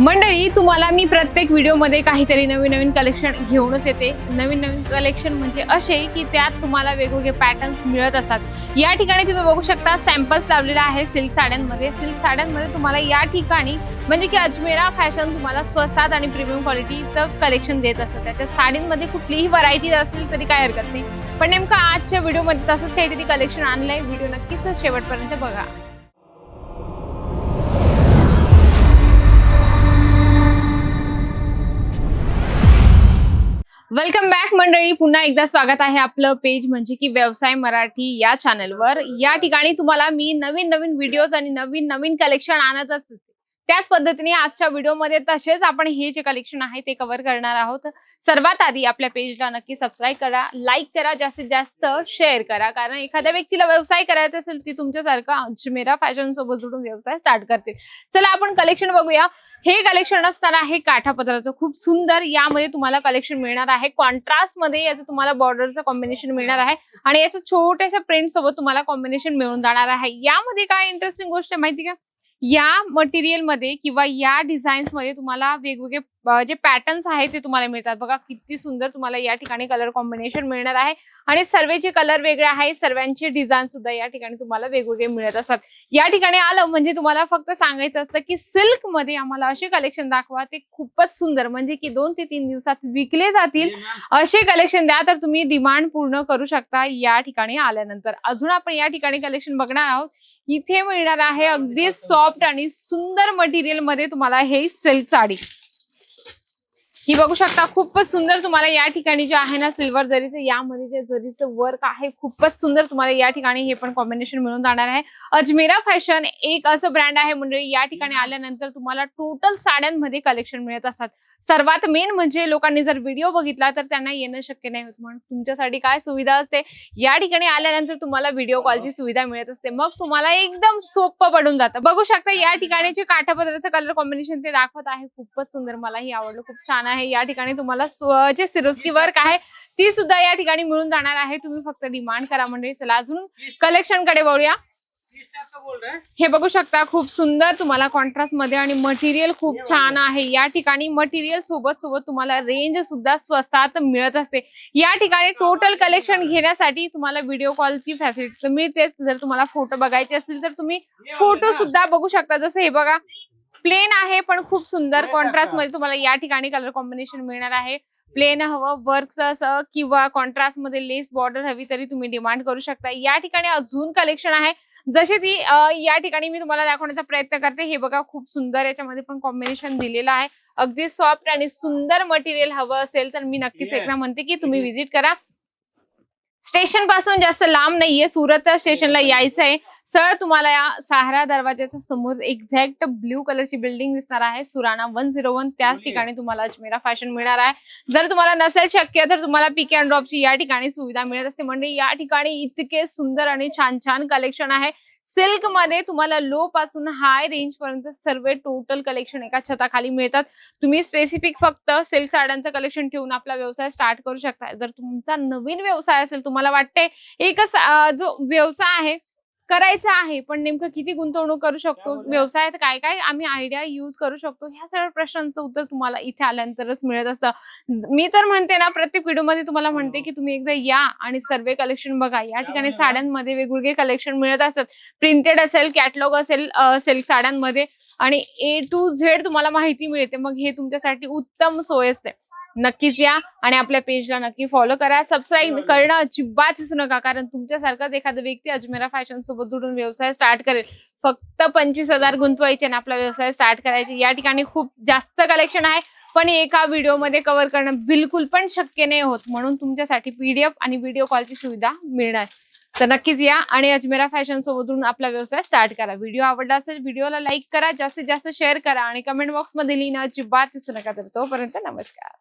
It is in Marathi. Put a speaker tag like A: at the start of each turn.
A: मंडळी तुम्हाला मी प्रत्येक व्हिडिओमध्ये काहीतरी नवीन नवीन कलेक्शन घेऊनच येते. नवीन नवीन कलेक्शन म्हणजे असे की त्यात तुम्हाला वेगवेगळे पॅटर्न्स मिळत असतात. या ठिकाणी तुम्ही बघू शकता सॅम्पल्स लावलेला आहे सिल्क साड्यांमध्ये. सिल्क साड्यांमध्ये तुम्हाला या ठिकाणी म्हणजे की अजमेरा फॅशन तुम्हाला स्वस्तात आणि प्रीमियम क्वालिटीचं कलेक्शन देत असतं त्याच्या साडींमध्ये कुठलीही व्हरायटी असेल तरी काय हरकत नाही. पण नेमकं आजच्या व्हिडिओमध्ये तसंच काहीतरी कलेक्शन आणलंय. व्हिडिओ नक्कीच शेवटपर्यंत बघा. वेलकम बॅक मंडळी. पुन्हा एकदा स्वागत आहे आपलं पेज म्हणजे की व्यवसाय मराठी या चॅनलवर या ठिकाणी तुम्हाला मी नवीन नवीन व्हिडिओज आणि नवीन नवीन कलेक्शन आणत असते. त्याच पद्धतीने आजच्या व्हिडिओमध्ये तसेच आपण हे जे कलेक्शन आहे ते कव्हर करणार आहोत. सर्वात आधी आपल्या पेजला नक्की सबस्क्राईब करा लाईक करा जास्तीत जास्त शेअर करा. कारण एखाद्या व्यक्तीला व्यवसाय करायचा असेल ती तुमच्यासारखा अजमेरा फॅशन सोबत जुडून व्यवसाय स्टार्ट करतील. चला आपण कलेक्शन बघूया. हे कलेक्शन असताना आहे काठापदराचं खूप सुंदर यामध्ये तुम्हाला कलेक्शन मिळणार आहे. कॉन्ट्रास्टमध्ये याचं तुम्हाला बॉर्डरचं कॉम्बिनेशन मिळणार आहे. आणि याचं छोट्याशा प्रिंट सोबत तुम्हाला कॉम्बिनेशन मिळून जाणार आहे. यामध्ये काय इंटरेस्टिंग गोष्ट आहे माहिती का? या मटेरियलमध्ये किंवा या डिझाईन्समध्ये तुम्हाला वेगवेगळे जे पॅटर्न्स आहेत ते तुम्हाला मिळतात. बघा किती सुंदर तुम्हाला या ठिकाणी कलर कॉम्बिनेशन मिळणार आहे. आणि सर्वेचे कलर वेगळे आहे सर्वांचे डिझाईन सुद्धा या ठिकाणी तुम्हाला वेगवेगळे मिळत असतात. या ठिकाणी आलं म्हणजे तुम्हाला फक्त सांगायचं असतं की सिल्कमध्ये आम्हाला असे कलेक्शन दाखवा. ते खूपच सुंदर म्हणजे की दोन ते तीन दिवसात विकले जातील. असे कलेक्शन द्या तर तुम्ही डिमांड पूर्ण करू शकता या ठिकाणी आल्यानंतर. अजून आपण या ठिकाणी कलेक्शन बघणार आहोत. इथे मिळणार आहे अगदी सॉफ्ट आणि सुंदर मटेरियलमध्ये तुम्हाला हे सिल्क साडी. ही बघू शकता खूपच सुंदर तुम्हाला या ठिकाणी जे आहे ना सिल्वर जरीचं यामध्ये जे जरीचं वर्क आहे खूपच सुंदर तुम्हाला या ठिकाणी हे पण कॉम्बिनेशन मिळून जाणार आहे. अजमेरा फॅशन एक असं ब्रँड आहे म्हणजे या ठिकाणी आल्यानंतर तुम्हाला टोटल साड्यांमध्ये कलेक्शन मिळत असतात. सर्वात मेन म्हणजे लोकांनी जर व्हिडिओ बघितला तर त्यांना येणं शक्य नाही होत. म्हणून तुमच्यासाठी काय सुविधा असते? या ठिकाणी आल्यानंतर तुम्हाला व्हिडिओ कॉलची सुविधा मिळत असते. मग तुम्हाला एकदम सोपं पडून जातं. बघू शकता या ठिकाणी जे काठापदराचं कलर कॉम्बिनेशन ते दाखवत आहे. खूपच सुंदर. मलाही आवडलं. खूप छान आहे. या ठिकाणी तुम्हाला जे सिरोस्की वर्क आहे ती सुद्धा या ठिकाणी मिळून जाणार आहे. तुम्ही फक्त डिमांड करा म्हणजे चला अजून कलेक्शनकडे वळूया. हे बघू शकता खूप सुंदर तुम्हाला कॉन्ट्रास्टमध्ये आणि मटेरियल खूप छान आहे. या ठिकाणी मटेरियल सोबत सोबत तुम्हाला रेंज सुद्धा स्वस्तात मिळत असते. या ठिकाणी टोटल कलेक्शन घेण्यासाठी तुम्हाला व्हिडिओ कॉलची फॅसिलिटी मिळतेच. जर तुम्हाला फोटो बघायचे असतील तर तुम्ही फोटो सुद्धा बघू शकता. जसं हे बघा प्लेन आहे पण खूप सुंदर कॉन्ट्रास्टमध्ये तुम्हाला या ठिकाणी कलर कॉम्बिनेशन मिळणार आहे. प्लेन हवं वर्कचं असं किंवा कॉन्ट्रास्टमध्ये लेस बॉर्डर हवी तरी तुम्ही डिमांड करू शकता. या ठिकाणी अजून कलेक्शन आहे. जशी ती या ठिकाणी मी तुम्हाला दाखवण्याचा प्रयत्न करते. हे बघा खूप सुंदर याच्यामध्ये पण कॉम्बिनेशन दिलेलं आहे. अगदी सॉफ्ट आणि सुंदर मटेरियल हवं असेल तर मी नक्कीच एकदा म्हणते की तुम्ही विजिट करा. स्टेशनपासून जास्त लांब नाहीये. सुरत स्टेशनला यायचं आहे. सर तुम्हाला या सहारा दरवाजाच्या समोर एक्झॅक्ट ब्ल्यू कलरची बिल्डिंग दिसणार आहे. सुराणा वन झिरो वन त्याच ठिकाणी तुम्हाला अजमेरा फॅशन मिळणार आहे. जर तुम्हाला नसेल शक्य तर तुम्हाला पिक अँड ड्रॉपची या ठिकाणी सुविधा मिळत असते. म्हणजे या ठिकाणी इतके सुंदर आणि छान छान कलेक्शन आहे. सिल्कमध्ये तुम्हाला लो पासून हाय रेंज पर्यंत सर्व टोटल कलेक्शन एका छताखाली मिळतात. तुम्ही स्पेसिफिक फक्त सिल्क साड्यांचं कलेक्शन ठेवून आपला व्यवसाय स्टार्ट करू शकता. जर तुमचा नवीन व्यवसाय असेल तुम्हाला वाटते? एकच जो व्यवसाय आहे करायचा आहे पण नेमकं किती गुंतवणूक करू शकतो? व्यवसायात काय काय आम्ही आयडिया युज करू शकतो? ह्या सगळ्या प्रश्नांचं उत्तर तुम्हाला इथे आल्यानंतरच मिळत असतं. मी तर म्हणते ना प्रत्येक व्हिडिओमध्ये तुम्हाला म्हणते की तुम्ही एकदा या आणि सर्वे कलेक्शन बघा. या ठिकाणी साड्यांमध्ये वेगवेगळे कलेक्शन मिळत असतात. प्रिंटेड असेल कॅटलॉग असेल सिल्क साड्यांमध्ये आणि ए टू झेड तुम्हाला माहिती मिळते. मग हे तुमच्यासाठी उत्तम सोय असते. नक्कीच या आणि आपल्या पेजला नक्की फॉलो करा. सबस्क्राईब करणं अजिबात विसरू नका कारण तुमच्यासारखाच एखादा व्यक्ती अजमेरा फॅशन सोबत जोडून व्यवसाय स्टार्ट करेल. फक्त पंचवीस हजार गुंतवायचे आणि आपला व्यवसाय स्टार्ट करायचे. या ठिकाणी खूप जास्त कलेक्शन आहे पण एका व्हिडिओमध्ये कव्हर करणं बिलकुल पण शक्य नाही होत. म्हणून तुमच्यासाठी पीडीएफ आणि व्हिडिओ कॉलची सुविधा मिळणार. तर नक्कीच या आणि अजमेरा फॅशन सोबतून आपला व्यवसाय स्टार्ट करा. व्हिडिओ आवडला असेल व्हिडिओला लाईक करा जास्तीत जास्त शेअर करा आणि कमेंट बॉक्समध्ये लिहिणं अजिबात विसरू नका. तर तोपर्यंत नमस्कार.